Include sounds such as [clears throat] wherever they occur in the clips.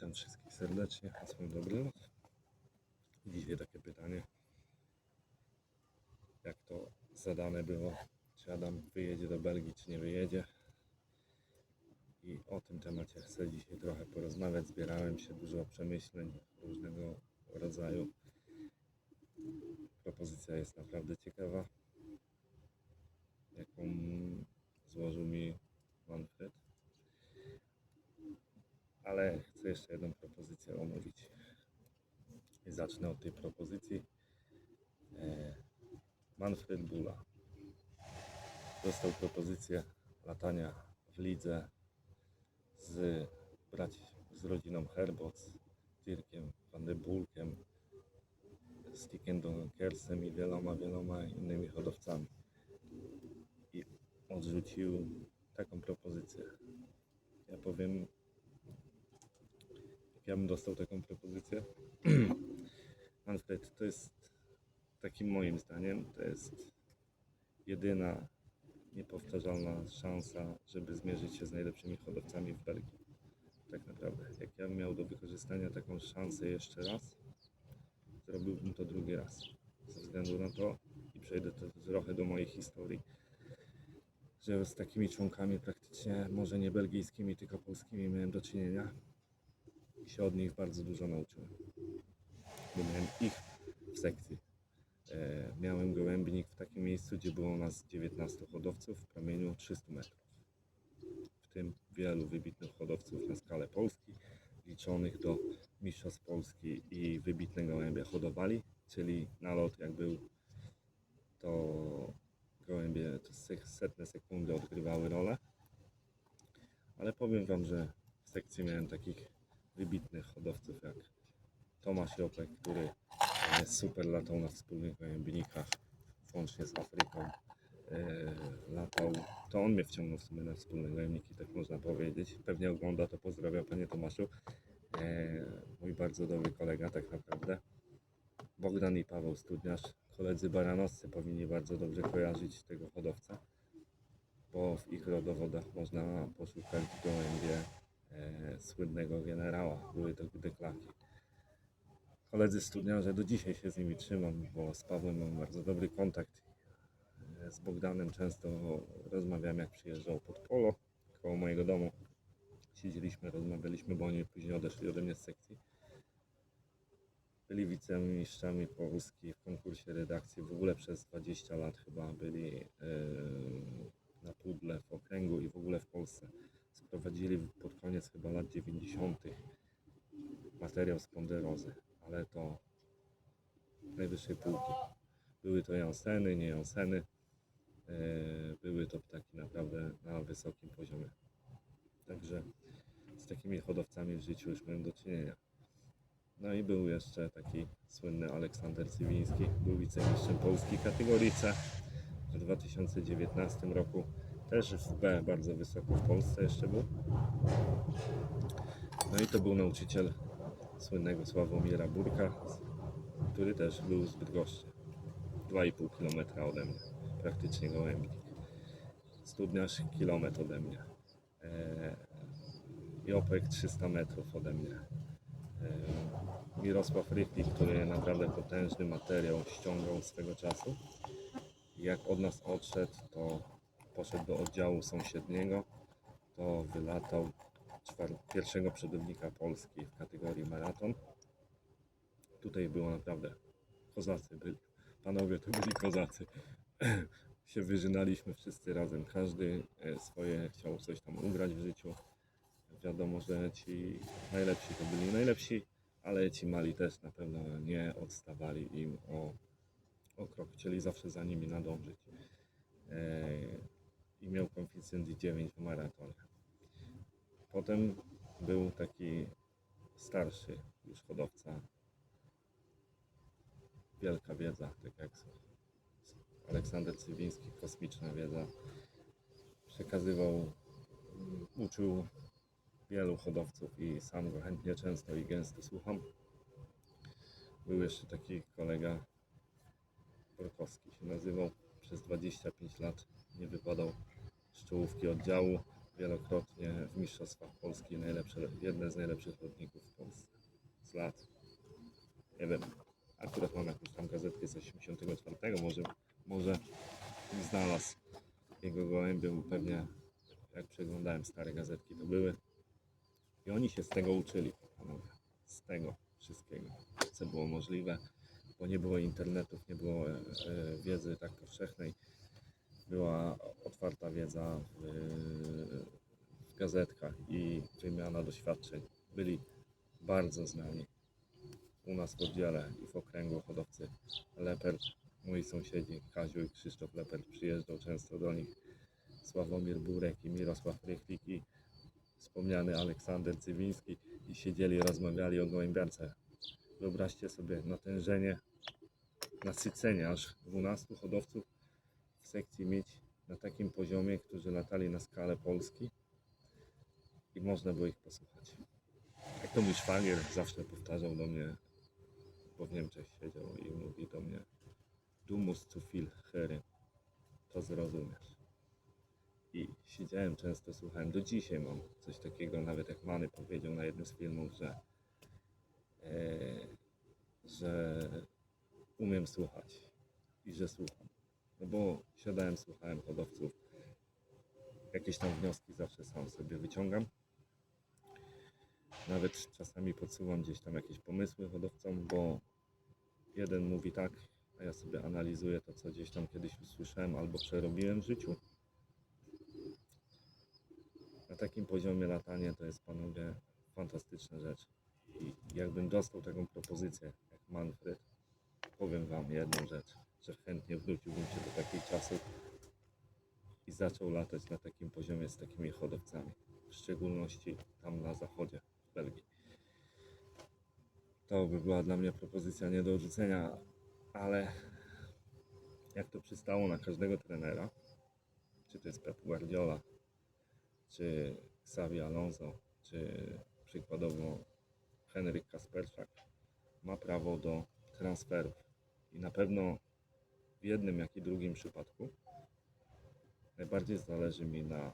Witam wszystkich serdecznie, hasło dobry los. Dzisiaj takie pytanie, jak to zadane było, czy Adam wyjedzie do Belgii, czy nie wyjedzie. I o tym temacie chcę dzisiaj trochę porozmawiać. Zbierałem się dużo przemyśleń różnego rodzaju. Propozycja jest naprawdę ciekawa, jaką złożył mi Manfred ale chcę jeszcze jedną propozycję omówić. I zacznę od tej propozycji. E, Manfred Bula dostał propozycję latania w lidze z, braci, z rodziną Herbot, z Dirkiem van de Bulkiem, z Tickendon Kersem i wieloma, wieloma innymi hodowcami. I odrzucił taką propozycję. Ja powiem, ja bym dostał taką propozycję. [clears throat] Manfred, to jest takim moim zdaniem, to jest jedyna niepowtarzalna szansa, żeby zmierzyć się z najlepszymi hodowcami w Belgii. Tak naprawdę. Jak ja bym miał do wykorzystania taką szansę jeszcze raz, zrobiłbym to drugi raz. Ze względu na to, i przejdę to trochę do mojej historii, że z takimi członkami praktycznie, może nie belgijskimi, tylko polskimi miałem do czynienia i się od nich bardzo dużo nauczyłem. Bo miałem ich w sekcji. E, miałem gołębnik w takim miejscu, gdzie było nas 19 hodowców w promieniu 300 metrów. W tym wielu wybitnych hodowców na skalę Polski, liczonych do mistrzostw Polski i wybitne gołębie hodowali, czyli nalot jak był, to gołębie to se- setne sekundy odgrywały rolę. Ale powiem Wam, że w sekcji miałem takich wybitnych hodowców jak Tomasz Jopek, który super latał na wspólnych gołębnikach, włącznie z Afryką. E, latał, to on mnie wciągnął w sumie na wspólne gołębniki, tak można powiedzieć. Pewnie ogląda, to pozdrawiam Panie Tomaszu. E, mój bardzo dobry kolega tak naprawdę. Bogdan i Paweł Studniarz, koledzy baranowscy powinni bardzo dobrze kojarzyć tego hodowcę, bo w ich rodowodach można poszukać gołębie e, słynnego generała. Były to deklaki. Koledzy studniarze, do dzisiaj się z nimi trzymam, bo z Pawłem mam bardzo dobry kontakt. E, Z Bogdanem często rozmawiam, jak przyjeżdżał pod polo koło mojego domu. Siedzieliśmy, rozmawialiśmy, bo oni później odeszli ode mnie z sekcji. Byli wicemistrzami Polski w konkursie redakcji. W ogóle przez 20 lat chyba byli e, na pudle w okręgu i w ogóle w Polsce. Sprowadzili pod koniec chyba lat 90. materiał z ponderozy, ale to najwyższej półki. Były to Janseny, nie Janseny. E, Były to ptaki naprawdę na wysokim poziomie. Także z takimi hodowcami w życiu już miałem do czynienia. No i był jeszcze taki słynny Aleksander Cywiński, był wicemistrzem Polski kategorii C w 2019 roku. Też w B bardzo wysoko w Polsce jeszcze był. No i to był nauczyciel słynnego Sławomira Burka, który też był z Bydgoszczy. 2,5 km ode mnie, praktycznie gołębnik. Studniarz kilometr ode mnie. Eee, Jopek 300 metrów ode mnie. Mirosław Rychlik, który naprawdę potężny materiał ściągał swego czasu. Jak od nas odszedł, to poszedł do oddziału sąsiedniego, to wylatał pierwszego przodownika Polski w kategorii maraton. Tutaj było naprawdę kozacy byli. Panowie to byli kozacy. [clears throat] się wyżynaliśmy wszyscy razem. Każdy e, swoje chciał coś tam ugrać w życiu. Wiadomo, że ci najlepsi to byli najlepsi, ale ci mali też na pewno nie odstawali im o, o krok. Chcieli zawsze za nimi nadążyć. E, I miał koeficjent 9 w maratonie. Potem był taki starszy już hodowca. Wielka wiedza, tak jak Aleksander Cywiński, kosmiczna wiedza. Przekazywał, uczył wielu hodowców i sam go chętnie, często i gęsto słucham. Był jeszcze taki kolega Borkowski się nazywał. Przez 25 lat nie wypadał z czołówki oddziału. wielokrotnie w Mistrzostwach Polski najlepsze, jedne z najlepszych lotników w Polsce z lat. Nie wiem, akurat mam jakąś tam gazetkę z 84, może, może znalazł jego gołębie, bo pewnie jak przeglądałem stare gazetki, to były. I oni się z tego uczyli, panowie. Z tego wszystkiego, co było możliwe, bo nie było internetów, nie było e, e, wiedzy tak powszechnej. Była otwarta wiedza w, w gazetkach i wymiana doświadczeń. Byli bardzo znani u nas w oddziale i w okręgu hodowcy Lepert. Moi sąsiedzi Kaziu i Krzysztof Lepert przyjeżdżał często do nich. Sławomir Burek i Mirosław Rychlik i wspomniany Aleksander Cywiński i siedzieli, rozmawiali o gołębiarce. Wyobraźcie sobie natężenie, nasycenie aż 12 hodowców sekcji mieć na takim poziomie, którzy latali na skalę Polski i można było ich posłuchać. Jak to mój szwagier zawsze powtarzał do mnie, bo w Niemczech siedział i mówi do mnie Du musst zu viel hören, to zrozumiesz. I siedziałem często, słuchałem, do dzisiaj mam coś takiego, nawet jak Many powiedział na jednym z filmów, że, e, że umiem słuchać i że słucham. No bo siadałem, słuchałem hodowców, jakieś tam wnioski zawsze sam sobie wyciągam. Nawet czasami podsuwam gdzieś tam jakieś pomysły hodowcom, bo jeden mówi tak, a ja sobie analizuję to, co gdzieś tam kiedyś usłyszałem albo przerobiłem w życiu. Na takim poziomie latanie to jest panowie fantastyczna rzecz. I jakbym dostał taką propozycję jak Manfred, powiem wam jedną rzecz, że chętnie wróciłbym się do takich czasów i zaczął latać na takim poziomie z takimi hodowcami. W szczególności tam na zachodzie, w Belgii. To by była dla mnie propozycja nie do odrzucenia, ale jak to przystało na każdego trenera, czy to jest Pep Guardiola, czy Xavi Alonso, czy przykładowo Henryk Kasperczak, ma prawo do transferów. I na pewno w jednym, jak i drugim przypadku najbardziej zależy mi na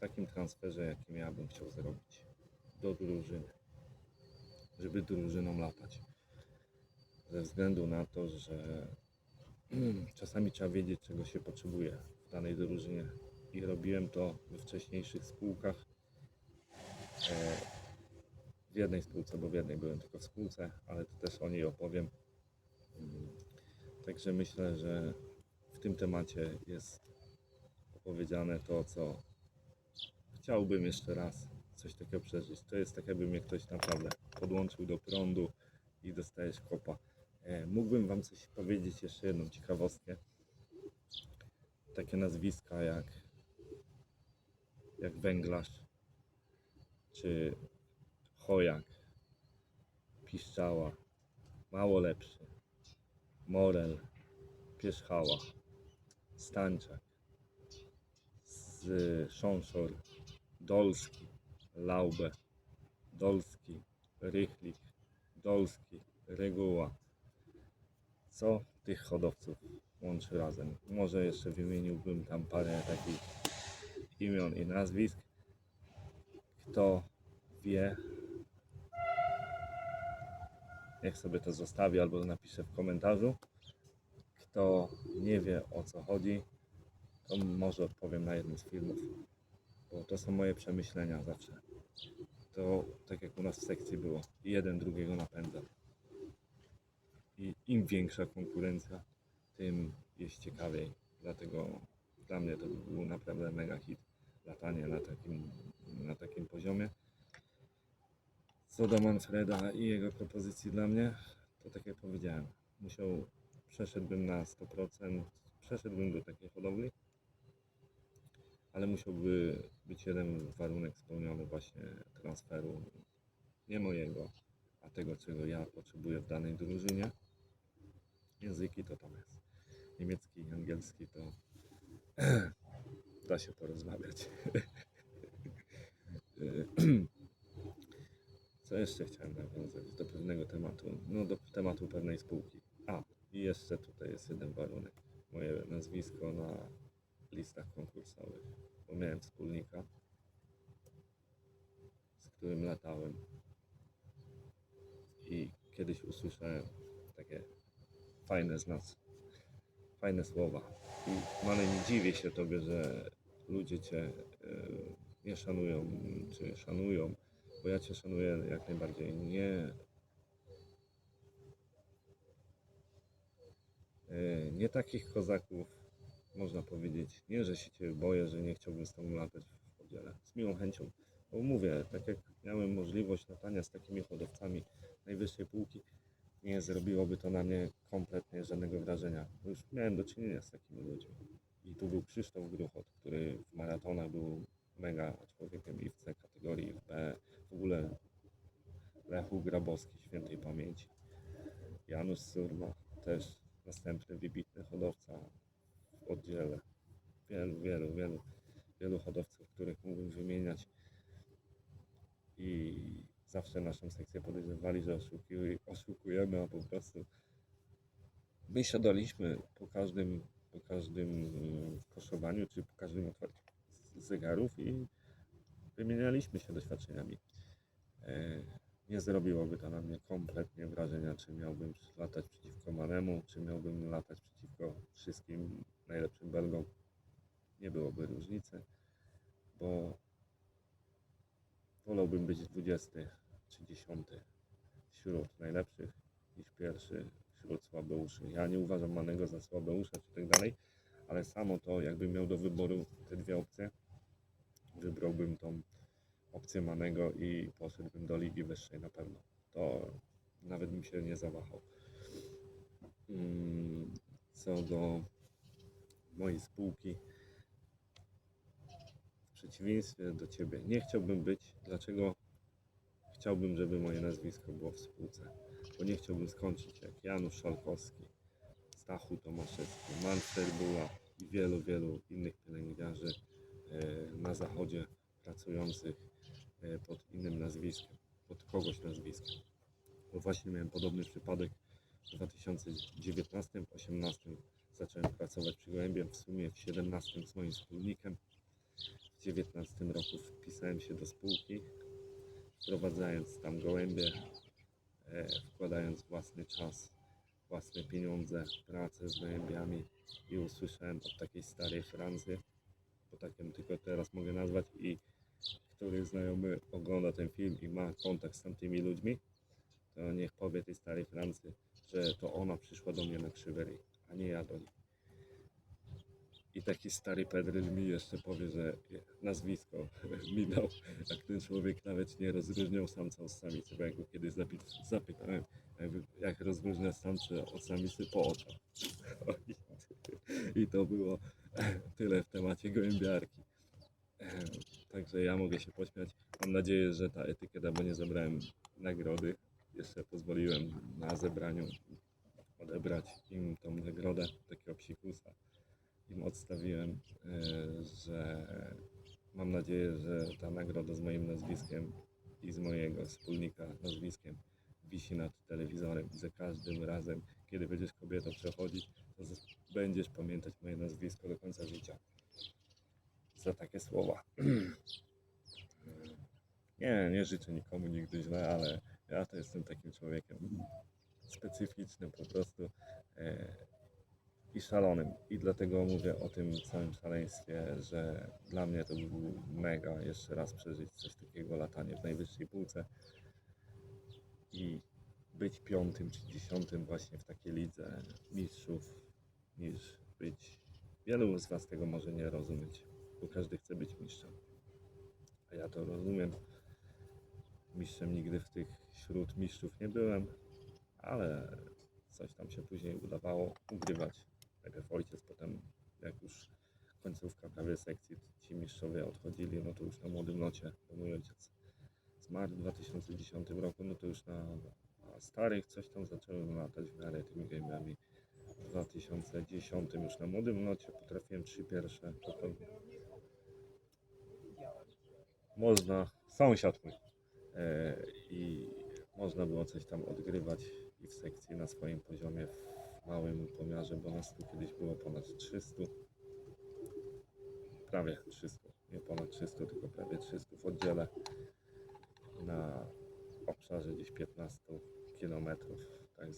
takim transferze, jakim ja bym chciał zrobić do drużyny, żeby drużyną latać. Ze względu na to, że [clears throat] czasami trzeba wiedzieć, czego się potrzebuje w danej drużynie. I robiłem to we wcześniejszych spółkach. E, W jednej spółce, bo w jednej byłem tylko w spółce, ale to też o niej opowiem. Także myślę, że w tym temacie jest opowiedziane to, co chciałbym jeszcze raz coś takiego przeżyć. To jest tak, jakby mnie ktoś naprawdę podłączył do prądu i dostajesz kopa. E, Mógłbym Wam coś powiedzieć, jeszcze jedną ciekawostkę. Takie nazwiska jak, jak Węglarz, czy Chojak, Piszczała, Mało Lepszy, Morel, Pierzchała, Stanczak, z Szonszor, Dolski, Laube, Dolski, Rychlik, Dolski, Reguła. Co tych hodowców łączy razem? Może jeszcze wymieniłbym tam parę takich imion i nazwisk. Kto wie, niech sobie to zostawi albo napisze w komentarzu. Kto nie wie o co chodzi, to może odpowiem na jednym z filmów, bo to są moje przemyślenia zawsze. To tak jak u nas w sekcji było, jeden drugiego napędza. I im większa konkurencja, tym jest ciekawiej. Dlatego dla mnie to był naprawdę mega hit. Latanie na takim, na takim poziomie. Co do Manfreda i jego propozycji dla mnie, to tak jak powiedziałem, musiał, przeszedłbym na 100%, przeszedłbym do takiej hodowli, ale musiałby być jeden warunek spełniony właśnie transferu, nie mojego, a tego, czego ja potrzebuję w danej drużynie. Języki to tam jest. Niemiecki i angielski to [clears throat] da się porozmawiać. [clears throat] [clears throat] Co jeszcze chciałem nawiązać do pewnego tematu? No do tematu pewnej spółki. A, i jeszcze tutaj jest jeden warunek. Moje nazwisko na listach konkursowych, bo miałem wspólnika, z którym latałem i kiedyś usłyszałem takie fajne z nas, fajne słowa. I Mane, nie dziwię się Tobie, że ludzie Cię e, nie szanują, czy szanują, bo ja Cię szanuję jak najbardziej. Nie, e, nie takich kozaków, można powiedzieć. Nie, że się Cię boję, że nie chciałbym z Tobą latać w podziale. Z miłą chęcią. Bo mówię, tak jak miałem możliwość latania z takimi hodowcami najwyższej półki, nie zrobiłoby to na mnie kompletnie żadnego wrażenia. Bo już miałem do czynienia z takimi ludźmi. I tu był Krzysztof Gruchot, który w maratonach był mega człowiekiem i w C kategorii, w B. W ogóle Lechu Grabowski, świętej pamięci. Janusz Surma, też następny wybitny hodowca w oddziale. Wielu, wielu, wielu, wielu hodowców, których mógłbym wymieniać. I zawsze naszą sekcję podejrzewali, że oszukuj- oszukujemy, a po prostu my siadaliśmy po każdym, po każdym koszowaniu, czy po każdym otwarciu zegarów i wymienialiśmy się doświadczeniami. E, Nie zrobiłoby to na mnie kompletnie wrażenia, czy miałbym latać przeciwko Manemu, czy miałbym latać przeciwko wszystkim najlepszym Belgom. Nie byłoby różnicy, bo wolałbym być 20 czy 10 wśród najlepszych niż pierwszy wśród słabeuszy. Ja nie uważam Manego za słabeusza czy tak dalej, ale samo to, jakbym miał do wyboru te dwie opcje, wybrałbym tą opcję Manego i poszedłbym do ligi wyższej na pewno. To nawet bym się nie zawahał. Mm, Co do mojej spółki, w przeciwieństwie do Ciebie, nie chciałbym być. Dlaczego chciałbym, żeby moje nazwisko było w spółce? Bo nie chciałbym skończyć jak Janusz Szalkowski, Stachu Tomaszewski, Manfred Buła i wielu, wielu innych pielęgniarzy na zachodzie pracujących e, pod innym nazwiskiem, pod kogoś nazwiskiem. Bo właśnie miałem podobny przypadek w 2019-2018 zacząłem pracować przy Gołębiem, w sumie w 2017 z moim wspólnikiem. W 2019 roku wpisałem się do spółki, wprowadzając tam gołębie, e, wkładając własny czas, własne pieniądze, pracę z gołębiami i usłyszałem od takiej starej Franzy, bo takim tylko teraz mogę nazwać i który znajomy ogląda ten film i ma kontakt z tamtymi ludźmi, to niech powie tej starej Francy, że to ona przyszła do mnie na krzywery, a nie ja do niej. I taki stary pedryl mi jeszcze powie, że nazwisko [laughs] mi dał, jak ten człowiek nawet nie rozróżniał samca od samicy, bo jak go kiedyś zapytałem, jak rozróżnia samce od samicy po oczach. [laughs] I to było [laughs] tyle w temacie gołębiarki. Także ja mogę się pośmiać. Mam nadzieję, że ta etykieta, bo nie zebrałem nagrody. Jeszcze pozwoliłem na zebraniu odebrać im tą nagrodę, takiego psikusa. Im odstawiłem, e, że mam nadzieję, że ta nagroda z moim nazwiskiem i z mojego wspólnika nazwiskiem wisi nad telewizorem i za każdym razem, kiedy będziesz kobietą przechodzić, będziesz pamiętać moje nazwisko do końca życia. Za takie słowa. [clears throat] Nie, nie życzę nikomu nigdy źle, ale ja to jestem takim człowiekiem specyficznym po prostu e, i szalonym. I dlatego mówię o tym całym szaleństwie, że dla mnie to był mega jeszcze raz przeżyć coś takiego, latanie w najwyższej półce i być piątym czy dziesiątym właśnie w takiej lidze mistrzów, niż być. Wielu z Was tego może nie rozumieć, bo każdy chce być mistrzem. A ja to rozumiem. Mistrzem nigdy w tych wśród mistrzów nie byłem, ale coś tam się później udawało ugrywać. Najpierw ojciec, potem jak już końcówka prawie sekcji, ci mistrzowie odchodzili, no to już na młodym locie, bo mój ojciec zmarł w 2010 roku, no to już na, na starych coś tam zacząłem latać w miarę tymi gębiami. W 2010 już na młodym locie potrafiłem trzy pierwsze, potem można, sąsiad mój, e, i można było coś tam odgrywać i w sekcji na swoim poziomie w małym pomiarze, bo nas tu kiedyś było ponad 300 prawie 300, nie ponad 300, tylko prawie 300 w oddziale. Na obszarze gdzieś 15 km. Tak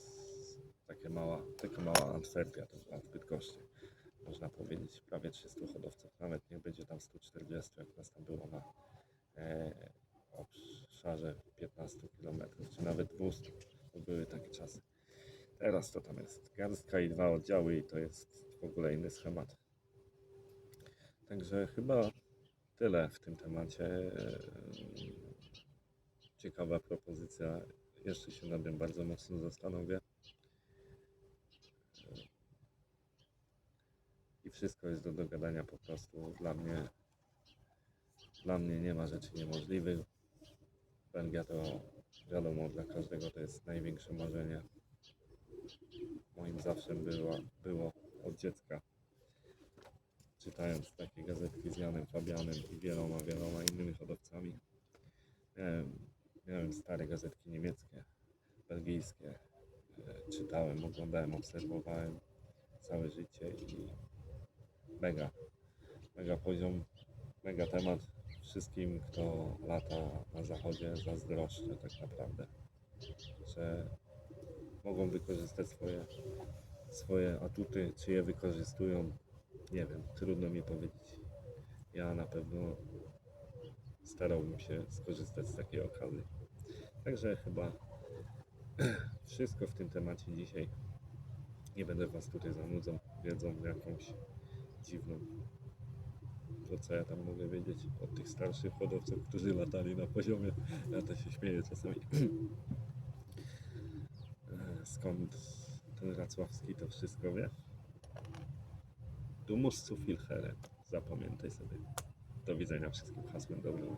takie mała, taka mała Antwerpia to w Bydgoszczy. Można powiedzieć prawie 300 hodowców, nawet nie będzie tam 140, jak nas tam było na e, obszarze 15 km, czy nawet 200, to były takie czasy. Teraz to tam jest garstka i dwa oddziały i to jest w ogóle inny schemat. Także chyba tyle w tym temacie. Ciekawa propozycja. Jeszcze się nad tym bardzo mocno zastanowię. Wszystko jest do dogadania po prostu. Dla mnie, dla mnie nie ma rzeczy niemożliwych. Belgia to wiadomo, dla każdego to jest największe marzenie. Moim zawsze było, było od dziecka czytając takie gazetki z Janem Fabianem i wieloma, wieloma innymi hodowcami. Miałem, miałem stare gazetki niemieckie, belgijskie. E, Czytałem, oglądałem, obserwowałem całe życie i mega, mega poziom, mega temat. Wszystkim, kto lata na zachodzie, zazdroszczę tak naprawdę, że mogą wykorzystać swoje, swoje atuty, czy je wykorzystują, nie wiem, trudno mi powiedzieć. Ja na pewno starałbym się skorzystać z takiej okazji. Także chyba wszystko w tym temacie dzisiaj. Nie będę Was tutaj zanudzał wiedzą jakąś dziwną. To co ja tam mogę wiedzieć od tych starszych hodowców, którzy latali na poziomie. Ja to się śmieję czasami. [clears throat] Skąd ten Racławski to wszystko wie? Du musst zu viel. Zapamiętaj sobie. Do widzenia wszystkim hasłem dobrym.